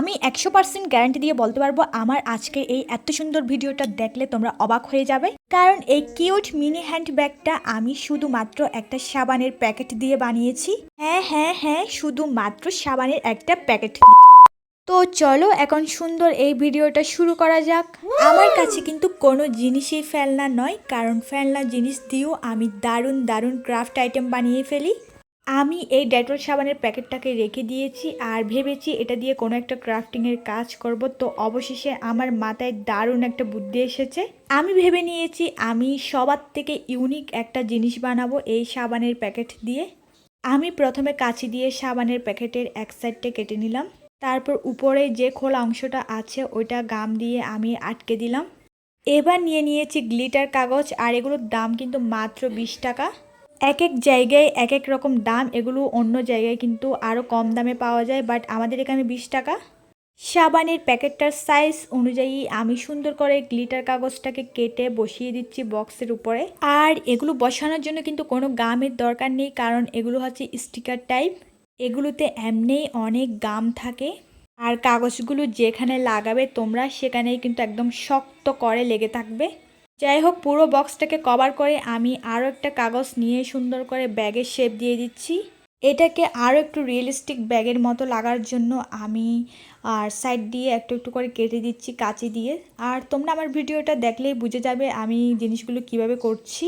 আমি একশো percent guarantee দিয়ে বলতে পারব, আমার আজকে এই এত সুন্দর ভিডিওটা দেখলে তোমরা অবাক হয়ে যাবে। কারণ এই কিউট মিনি হ্যান্ড ব্যাগটা আমি শুধুমাত্র একটা সাবানের প্যাকেট দিয়ে বানিয়েছি। হ্যাঁ হ্যাঁ হ্যাঁ শুধুমাত্র সাবানের একটা প্যাকেট তো চলো এখন সুন্দর এই ভিডিওটা শুরু করা যাক। আমার কাছে কিন্তু কোনো জিনিসই ফেলনা নয়, কারণ ফেলনা জিনিস দিয়েও আমি দারুণ দারুণ ক্রাফট আইটেম বানিয়ে ফেলি। আমি এই ডেটল সাবানের প্যাকেটটাকে রেখে দিয়েছি আর ভেবেছি এটা দিয়ে কোনো একটা ক্রাফটিংয়ের কাজ করব। তো অবশেষে আমার মাথায় দারুণ একটা বুদ্ধি এসেছে। আমি ভেবে নিয়েছি আমি সবার থেকে ইউনিক একটা জিনিস বানাবো এই সাবানের প্যাকেট দিয়ে। আমি প্রথমে কাঁচি দিয়ে সাবানের প্যাকেটের এক সাইডটা কেটে নিলাম। তারপর উপরে যে খোলা অংশটা আছে ওইটা গাম দিয়ে আমি আটকে দিলাম। এবার নিয়ে নিয়েছি গ্লিটার কাগজ আর এগুলোর দাম কিন্তু মাত্র বিশ টাকা। এক এক জায়গায় এক এক রকম দাম, এগুলো অন্য জায়গায় কিন্তু আরও কম দামে পাওয়া যায় বাট আমাদের এখানে বিশ টাকা। সাবানের প্যাকেটটার সাইজ অনুযায়ী আমি সুন্দর করে গ্লিটার কাগজটাকে কেটে বসিয়ে দিচ্ছি বক্সের উপরে। আর এগুলো বসানোর জন্য কিন্তু কোনো গামের দরকার নেই, কারণ এগুলো হচ্ছে স্টিকার টাইপ এগুলোতে এমনিই অনেক গাম থাকে। আর কাগজগুলো যেখানে লাগাবে তোমরা, সেখানেই কিন্তু একদম শক্ত করে লেগে থাকবে। যাই হোক পুরো বক্সটাকে কভার করে আমি আরও একটা কাগজ নিয়ে সুন্দর করে ব্যাগের শেপ দিয়ে দিচ্ছি। এটাকে আরও একটু রিয়েলিস্টিক ব্যাগের মতো লাগার জন্য আমি, আর সাইড দিয়ে একটু একটু করে কেটে দিচ্ছি কাঁচি দিয়ে। আর তোমরা আমার ভিডিওটা দেখলেই বুঝে যাবে আমি জিনিসগুলো কীভাবে করছি।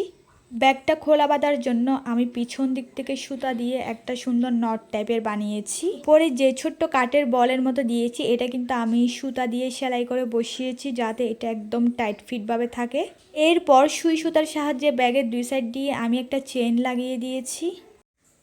ব্যাগটা খোলা বাঁধার জন্য আমি পিছন দিক থেকে সুতা দিয়ে একটা সুন্দর নট টাইপের বানিয়েছি। পরে যে ছোট্ট কাঠের বলের মতো দিয়েছি, এটা কিন্তু আমি সুতা দিয়ে সেলাই করে বসিয়েছি যাতে এটা একদম টাইট ফিটভাবে থাকে। এরপর সুই সুতার সাহায্যে ব্যাগের দুই সাইড দিয়ে আমি একটা চেন লাগিয়ে দিয়েছি।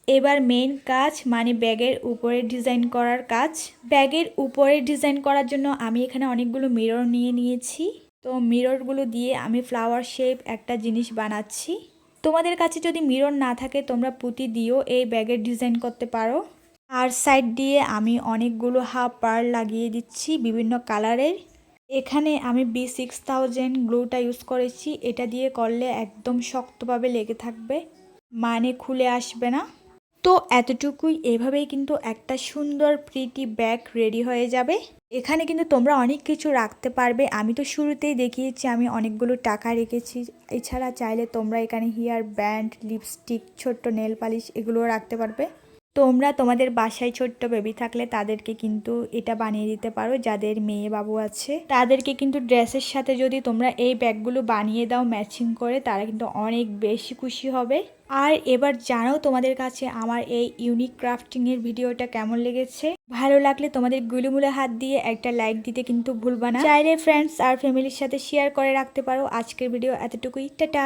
এবার মেইন কাজ মানে ব্যাগের উপরে ডিজাইন করার কাজ। ব্যাগের উপরে ডিজাইন করার জন্য আমি এখানে অনেকগুলো মিরর নিয়ে নিয়েছি। তো মিররগুলো দিয়ে আমি ফ্লাওয়ার শেপ একটা জিনিস বানাচ্ছি। তোমাদের কাছে যদি মিরর না থাকে, তোমরা পুঁতি দিয়েও এই ব্যাগের ডিজাইন করতে পারো। আর সাইড দিয়ে আমি অনেকগুলো হাফ পার লাগিয়ে দিচ্ছি বিভিন্ন কালারের। এখানে আমি বি সিক্স থাউজেন্ড গ্লুটা ইউজ করেছি। এটা দিয়ে করলে একদম শক্তভাবে লেগে থাকবে। মানে খুলে আসবে না। তো এতটুকুই। এভাবেই কিন্তু একটা সুন্দর প্রিটি ব্যাগ রেডি হয়ে যাবে। এখানে কিন্তু তোমরা অনেক কিছু রাখতে পারবে। আমি তো শুরুতেই দেখিয়েছি, আমি অনেকগুলো টাকা রেখেছি। এছাড়া চাইলে তোমরা এখানে হেয়ার ব্যান্ড লিপস্টিক ছোট্ট নেল পালিশ এগুলোও রাখতে পারবে। তোমরা তোমাদের বাসায় ছোট্ট বেবি থাকলে তাদেরকে কিন্তু এটা বানিয়ে দিতে পারো, যাদের মেয়ে বাবু আছে। তাদেরকে কিন্তু ড্রেসের সাথে যদি তোমরা এই ব্যাগগুলো বানিয়ে দাও ম্যাচিং করে, তারা কিন্তু অনেক বেশি খুশি হবে। আর এবার জানাও তোমাদের কাছে আমার এই ইউনিক ক্রাফটিংয়ের ভিডিওটা কেমন লেগেছে? ভালো লাগলে তোমাদের গুলুমুলে হাত দিয়ে একটা লাইক দিতে কিন্তু ভুলবা না। চাইলে ফ্রেন্ডস আর ফ্যামিলির সাথে শেয়ার করে রাখতে পারো। আজকের ভিডিও এতটুকুই। টাটা!